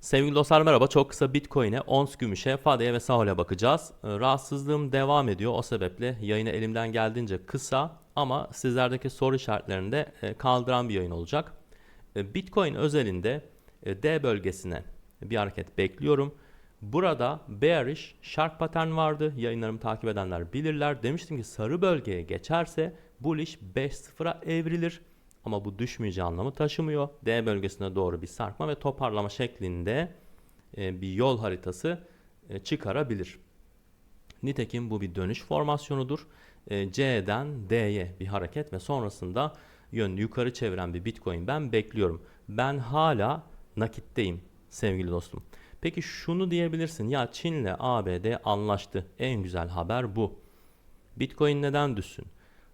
Sevgili dostlar merhaba. Çok kısa Bitcoin'e, ons gümüşe, FAD'ye ve SAHO'ya bakacağız. Ee, Rahatsızlığım devam ediyor. O sebeple yayını elimden geldiğince kısa ama sizlerdeki soru işaretlerini de e, kaldıran bir yayın olacak. E, Bitcoin özelinde e, D bölgesine bir hareket bekliyorum. Burada bearish sharp pattern vardı. Yayınlarımı takip edenler bilirler. Demiştim ki sarı bölgeye geçerse bullish 5.0'a evrilir. Ama bu düşmeyeceği anlamı taşımıyor. D bölgesine doğru bir sarkma ve toparlama şeklinde e, bir yol haritası e, çıkarabilir. Nitekim bu bir dönüş formasyonudur. E, C'den D'ye bir hareket ve sonrasında yönünü yukarı çeviren bir Bitcoin ben bekliyorum. Ben hala nakitteyim sevgili dostum. Peki şunu diyebilirsin ya Çin'le ABD anlaştı. En güzel haber bu. Bitcoin neden düşsün?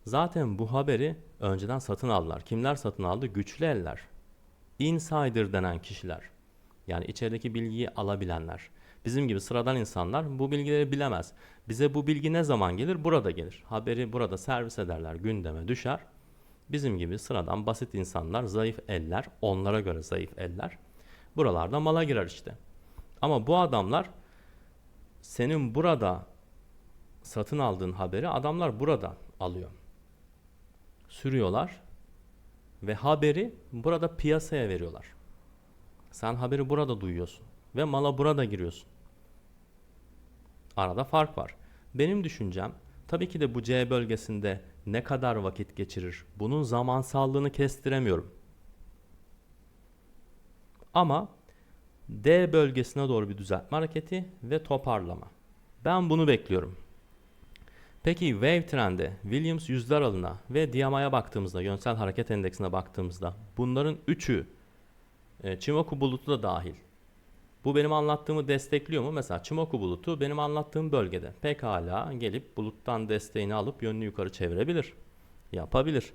Zaten bu haberi önceden satın aldılar. Kimler satın aldı? Güçlü eller. Insider denen kişiler. Yani içerideki bilgiyi alabilenler. Bizim gibi sıradan insanlar bu bilgileri bilemez. Bize bu bilgi ne zaman gelir? Burada gelir. Haberi burada servis ederler, gündeme düşer. Bizim gibi sıradan basit insanlar, zayıf eller, onlara göre zayıf eller. Buralarda mala girer işte. Ama bu adamlar senin burada satın aldığın haberi adamlar burada alıyor. Sürüyorlar ve haberi burada piyasaya veriyorlar. Sen haberi burada duyuyorsun ve mala burada giriyorsun. Arada fark var. Benim düşüncem tabii ki de bu C bölgesinde ne kadar vakit geçirir bunun zamansallığını kestiremiyorum. Ama D bölgesine doğru bir düzeltme hareketi ve toparlama. Ben bunu bekliyorum. Peki Wave Trend'e, Williams yüzler alına ve DMA'ya baktığımızda, yönsel hareket endeksine baktığımızda bunların üçü e, Chimoku bulutu da dahil. Bu benim anlattığımı destekliyor mu? Mesela Chimoku bulutu benim anlattığım bölgede. Pekala gelip buluttan desteğini alıp yönünü yukarı çevirebilir. Yapabilir.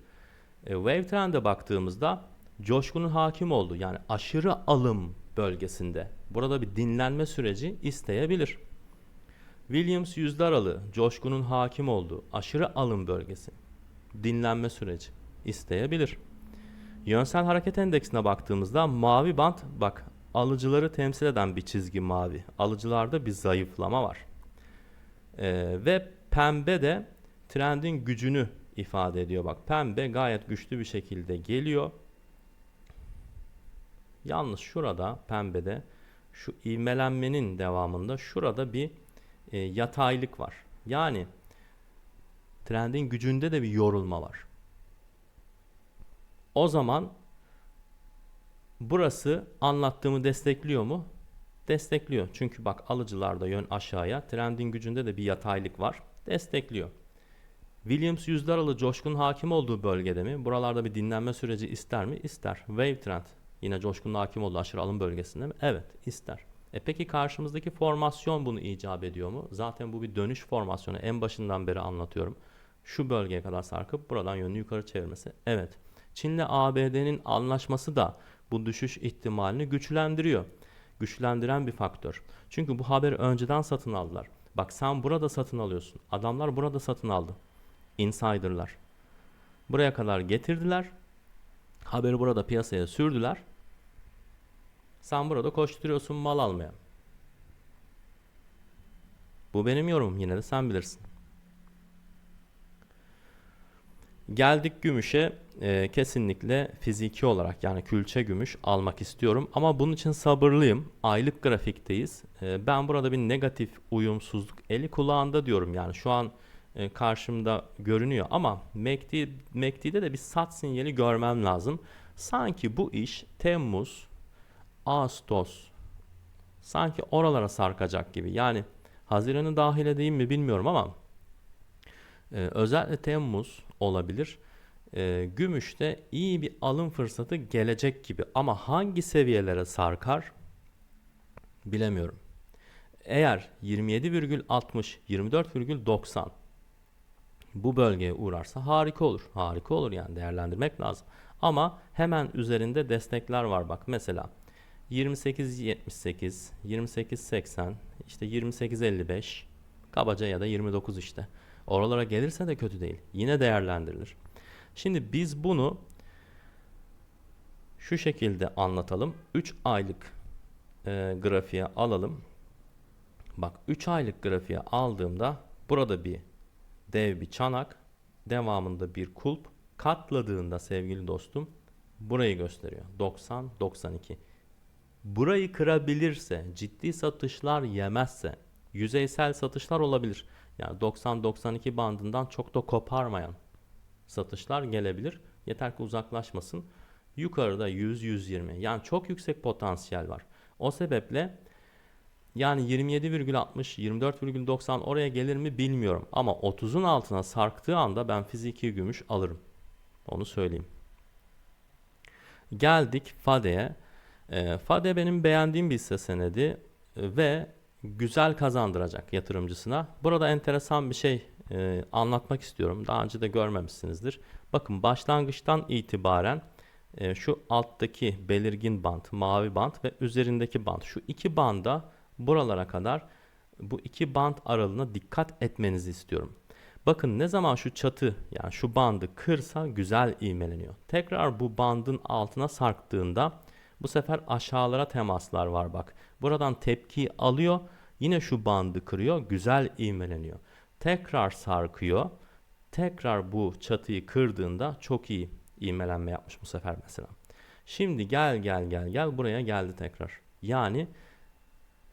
E, Wave Trend'e baktığımızda coşkunun hakim olduğu yani aşırı alım bölgesinde. Burada bir dinlenme süreci isteyebilir. Williams yüzde aralığı coşkunun hakim olduğu aşırı alım bölgesi. Dinlenme süreci isteyebilir. Yönsel hareket endeksine baktığımızda mavi bant bak alıcıları temsil eden bir çizgi mavi. Alıcılarda bir zayıflama var. Ee, ve pembe de trendin gücünü ifade ediyor. Bak pembe gayet güçlü bir şekilde geliyor. Yalnız şurada pembede şu ivmelenmenin devamında şurada bir e, yataylık var. Yani trendin gücünde de bir yorulma var. O zaman burası anlattığımı destekliyor mu? Destekliyor. Çünkü bak alıcılarda yön aşağıya, trendin gücünde de bir yataylık var. Destekliyor. Williams yüzde aralı coşkun hakim olduğu bölgede mi? Buralarda bir dinlenme süreci ister mi? İster. Wave trend yine coşkun hakim olduğu aşırı alım bölgesinde mi? Evet, ister. E peki karşımızdaki formasyon bunu icap ediyor mu? Zaten bu bir dönüş formasyonu. En başından beri anlatıyorum. Şu bölgeye kadar sarkıp buradan yönünü yukarı çevirmesi. Evet. Çin'le ABD'nin anlaşması da bu düşüş ihtimalini güçlendiriyor. Güçlendiren bir faktör. Çünkü bu haberi önceden satın aldılar. Bak sen burada satın alıyorsun. Adamlar burada satın aldı. Insider'lar. Buraya kadar getirdiler. Haberi burada piyasaya sürdüler. Sen burada koşturuyorsun mal almaya. Bu benim yorumum yine de sen bilirsin. Geldik gümüşe e, kesinlikle fiziki olarak yani külçe gümüş almak istiyorum. Ama bunun için sabırlıyım. Aylık grafikteyiz. E, ben burada bir negatif uyumsuzluk eli kulağında diyorum. Yani şu an e, karşımda görünüyor. Ama MACD, MACD'de de bir sat sinyali görmem lazım. Sanki bu iş Temmuz, Ağustos sanki oralara sarkacak gibi. Yani Haziran'ı dahil edeyim mi bilmiyorum ama e, özellikle Temmuz olabilir. E, gümüşte iyi bir alım fırsatı gelecek gibi ama hangi seviyelere sarkar bilemiyorum. Eğer 27,60 24,90 bu bölgeye uğrarsa harika olur. Harika olur yani değerlendirmek lazım. Ama hemen üzerinde destekler var bak. Mesela 28.78, 28.80, işte 28.55 kabaca ya da 29 işte. Oralara gelirse de kötü değil. Yine değerlendirilir. Şimdi biz bunu şu şekilde anlatalım. 3 aylık e, grafiğe alalım. Bak 3 aylık grafiğe aldığımda burada bir dev bir çanak, devamında bir kulp katladığında sevgili dostum burayı gösteriyor. 90 92. Burayı kırabilirse, ciddi satışlar yemezse, yüzeysel satışlar olabilir. Yani 90-92 bandından çok da koparmayan satışlar gelebilir. Yeter ki uzaklaşmasın. Yukarıda 100-120 yani çok yüksek potansiyel var. O sebeple yani 27,60 24,90 oraya gelir mi bilmiyorum. Ama 30'un altına sarktığı anda ben fiziki gümüş alırım. Onu söyleyeyim. Geldik FADE'ye. E, FADE benim beğendiğim bir hisse senedi e, ve güzel kazandıracak yatırımcısına. Burada enteresan bir şey e, anlatmak istiyorum. Daha önce de görmemişsinizdir. Bakın başlangıçtan itibaren e, şu alttaki belirgin band, mavi band ve üzerindeki band. Şu iki banda buralara kadar bu iki band aralığına dikkat etmenizi istiyorum. Bakın ne zaman şu çatı yani şu bandı kırsa güzel ivmeleniyor. Tekrar bu bandın altına sarktığında bu sefer aşağılara temaslar var bak. Buradan tepki alıyor. Yine şu bandı kırıyor. Güzel ivmeleniyor. Tekrar sarkıyor. Tekrar bu çatıyı kırdığında çok iyi ivmelenme yapmış bu sefer mesela. Şimdi gel gel gel gel buraya geldi tekrar. Yani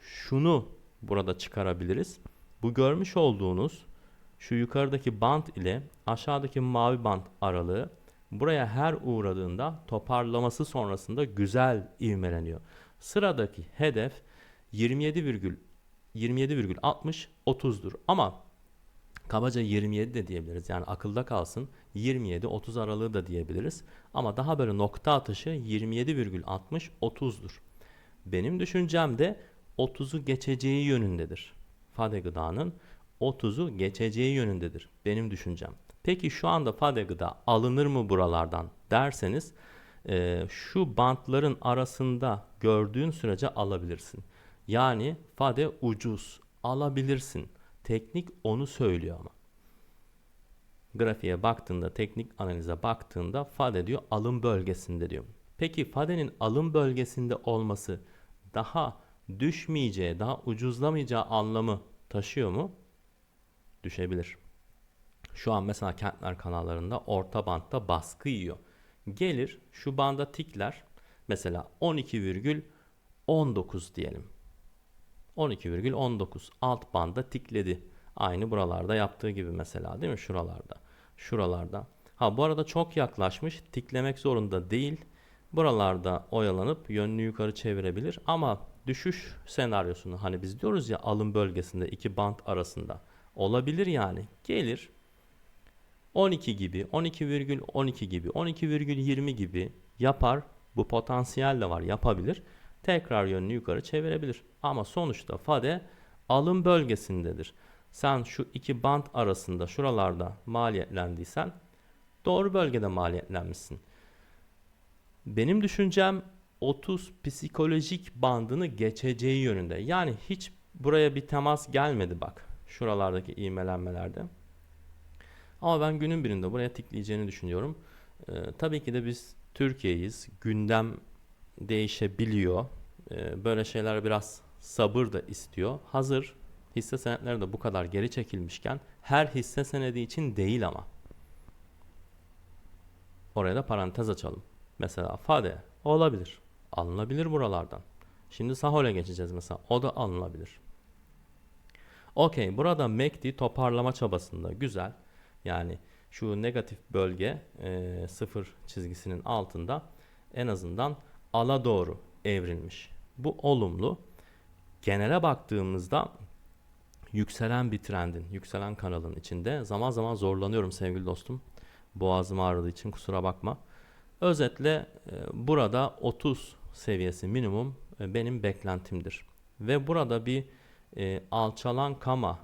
şunu burada çıkarabiliriz. Bu görmüş olduğunuz şu yukarıdaki bant ile aşağıdaki mavi bant aralığı buraya her uğradığında toparlaması sonrasında güzel ivmeleniyor. Sıradaki hedef 27,60 27,60 30'dur. Ama kabaca 27 de diyebiliriz. Yani akılda kalsın 27-30 aralığı da diyebiliriz. Ama daha böyle nokta atışı 27,60 30'dur. Benim düşüncem de 30'u geçeceği yönündedir. Fade gıdanın 30'u geçeceği yönündedir. Benim düşüncem. Peki şu anda fade gıda alınır mı buralardan derseniz e, şu bantların arasında gördüğün sürece alabilirsin. Yani fade ucuz alabilirsin. Teknik onu söylüyor ama. Grafiğe baktığında, teknik analize baktığında fade diyor alım bölgesinde diyor. Peki fadenin alım bölgesinde olması daha düşmeyeceği, daha ucuzlamayacağı anlamı taşıyor mu? Düşebilir. Şu an mesela kentler kanallarında orta bantta baskı yiyor. Gelir şu banda tikler mesela 12,19 diyelim. 12,19 alt banda tikledi. Aynı buralarda yaptığı gibi mesela değil mi? Şuralarda. Şuralarda. Ha bu arada çok yaklaşmış. Tiklemek zorunda değil. Buralarda oyalanıp yönünü yukarı çevirebilir ama düşüş senaryosunu hani biz diyoruz ya alım bölgesinde iki band arasında olabilir yani. Gelir 12 gibi, 12,12 gibi, 12,20 gibi yapar. Bu potansiyel de var yapabilir. Tekrar yönünü yukarı çevirebilir. Ama sonuçta fade alım bölgesindedir. Sen şu iki band arasında şuralarda maliyetlendiysen doğru bölgede maliyetlenmişsin. Benim düşüncem 30 psikolojik bandını geçeceği yönünde. Yani hiç buraya bir temas gelmedi bak. Şuralardaki iğmelenmelerde. Ama ben günün birinde buraya tikleyeceğini düşünüyorum. Ee, tabii ki de biz Türkiye'yiz. Gündem değişebiliyor. Ee, böyle şeyler biraz sabır da istiyor. Hazır hisse senetleri de bu kadar geri çekilmişken her hisse senedi için değil ama. Oraya da parantez açalım. Mesela FADE olabilir. Alınabilir buralardan. Şimdi Sahol'e geçeceğiz mesela. O da alınabilir. Okey. Burada MACD toparlama çabasında. Güzel. Yani şu negatif bölge e, sıfır çizgisinin altında en azından ala doğru evrilmiş. Bu olumlu. Genele baktığımızda yükselen bir trendin, yükselen kanalın içinde zaman zaman zorlanıyorum sevgili dostum. Boğazım ağrıdığı için kusura bakma. Özetle e, burada 30 seviyesi minimum e, benim beklentimdir. Ve burada bir e, alçalan kama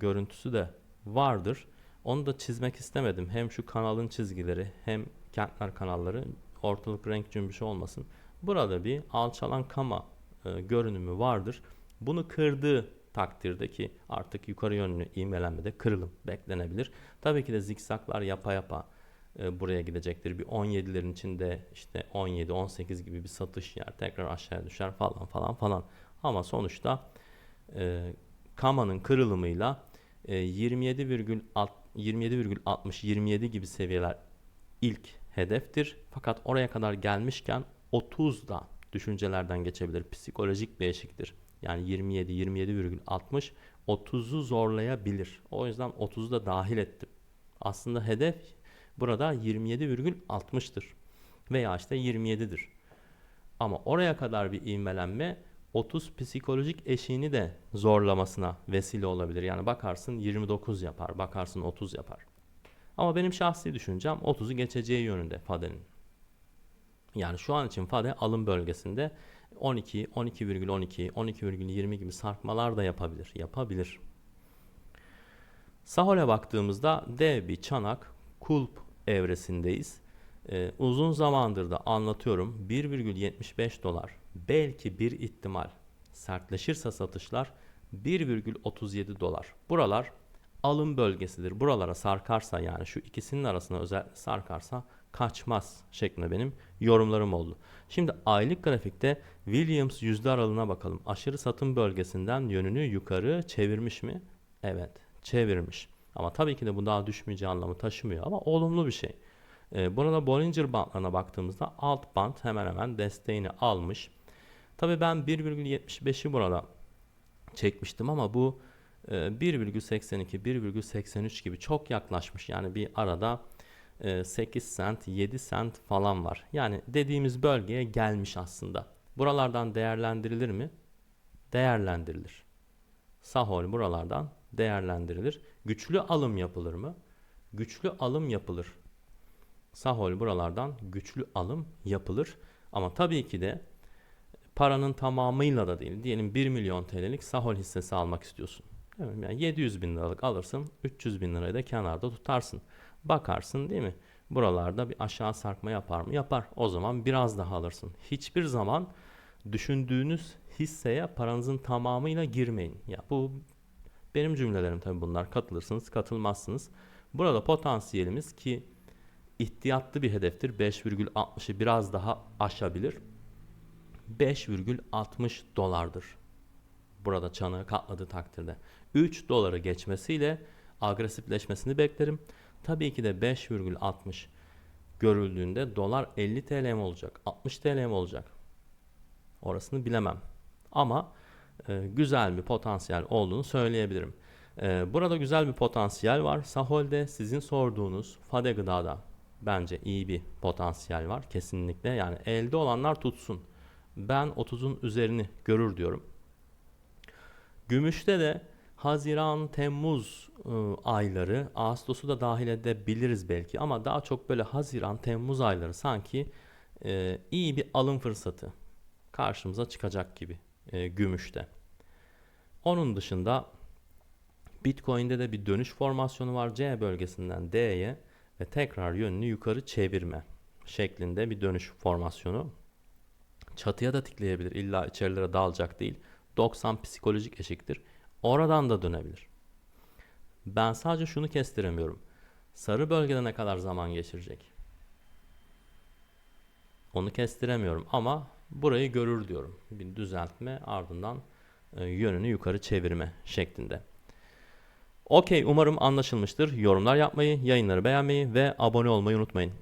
görüntüsü de vardır. Onu da çizmek istemedim. Hem şu kanalın çizgileri hem kentler kanalları ortalık renk cümbüşü olmasın. Burada bir alçalan kama e, görünümü vardır. Bunu kırdığı takdirdeki artık yukarı yönlü ivmelenmede kırılım beklenebilir. Tabii ki de zikzaklar yapa yapa e, buraya gidecektir. Bir 17'lerin içinde işte 17, 18 gibi bir satış yer. Tekrar aşağıya düşer falan falan falan. Ama sonuçta e, Kama'nın kırılımıyla e, 27,60 27,60 27 gibi seviyeler ilk hedeftir. Fakat oraya kadar gelmişken 30 da düşüncelerden geçebilir. Psikolojik bir eşiktir. Yani 27 27,60 30'u zorlayabilir. O yüzden 30'u da dahil ettim. Aslında hedef burada 27,60'tır. Veya işte 27'dir. Ama oraya kadar bir ivmelenme 30 psikolojik eşiğini de zorlamasına vesile olabilir. Yani bakarsın 29 yapar, bakarsın 30 yapar. Ama benim şahsi düşüncem 30'u geçeceği yönünde Fade'nin. Yani şu an için Fade alım bölgesinde 12, 12,12, 12,20 gibi sarkmalar da yapabilir. Yapabilir. Sahol'e baktığımızda dev bir çanak kulp evresindeyiz. Ee, uzun zamandır da anlatıyorum 1,75 dolar belki bir ihtimal sertleşirse satışlar 1,37 dolar. Buralar alım bölgesidir. Buralara sarkarsa yani şu ikisinin arasına özel sarkarsa kaçmaz şeklinde benim yorumlarım oldu. Şimdi aylık grafikte Williams yüzde aralığına bakalım. Aşırı satım bölgesinden yönünü yukarı çevirmiş mi? Evet, çevirmiş. Ama tabii ki de bu daha düşmeyeceği anlamı taşımıyor ama olumlu bir şey. Ee, burada Bollinger bandlarına baktığımızda alt band hemen hemen desteğini almış. Tabii ben 1,75'i burada çekmiştim ama bu e, 1,82, 1,83 gibi çok yaklaşmış. Yani bir arada e, 8 sent, 7 sent falan var. Yani dediğimiz bölgeye gelmiş aslında. Buralardan değerlendirilir mi? Değerlendirilir. Sahol buralardan değerlendirilir. Güçlü alım yapılır mı? Güçlü alım yapılır. Sahol buralardan güçlü alım yapılır. Ama tabii ki de paranın tamamıyla da değil. Diyelim 1 milyon TL'lik Sahol hissesi almak istiyorsun. Değil mi? Yani 700 bin liralık alırsın. 300 bin lirayı da kenarda tutarsın. Bakarsın değil mi? Buralarda bir aşağı sarkma yapar mı? Yapar. O zaman biraz daha alırsın. Hiçbir zaman düşündüğünüz hisseye paranızın tamamıyla girmeyin. Ya bu benim cümlelerim tabii bunlar. Katılırsınız, katılmazsınız. Burada potansiyelimiz ki ihtiyatlı bir hedeftir. 5,60'ı biraz daha aşabilir. 5,60 dolardır. Burada çanağı katladığı takdirde. 3 doları geçmesiyle agresifleşmesini beklerim. Tabii ki de 5,60 görüldüğünde dolar 50 TL mi olacak? 60 TL mi olacak? Orasını bilemem. Ama e, güzel bir potansiyel olduğunu söyleyebilirim. E, burada güzel bir potansiyel var. Sahol'de sizin sorduğunuz Fade Gıda'da bence iyi bir potansiyel var kesinlikle. Yani elde olanlar tutsun. Ben 30'un üzerini görür diyorum. Gümüşte de Haziran, Temmuz ıı, ayları, Ağustos'u da dahil edebiliriz belki ama daha çok böyle Haziran, Temmuz ayları sanki e, iyi bir alım fırsatı karşımıza çıkacak gibi e, gümüşte. Onun dışında Bitcoin'de de bir dönüş formasyonu var C bölgesinden D'ye ve tekrar yönünü yukarı çevirme şeklinde bir dönüş formasyonu. Çatıya da tıklayabilir. İlla içerilere dalacak değil. 90 psikolojik eşiktir. Oradan da dönebilir. Ben sadece şunu kestiremiyorum. Sarı bölgede ne kadar zaman geçirecek? Onu kestiremiyorum ama burayı görür diyorum. Bir düzeltme ardından e, yönünü yukarı çevirme şeklinde. Okey umarım anlaşılmıştır. Yorumlar yapmayı, yayınları beğenmeyi ve abone olmayı unutmayın.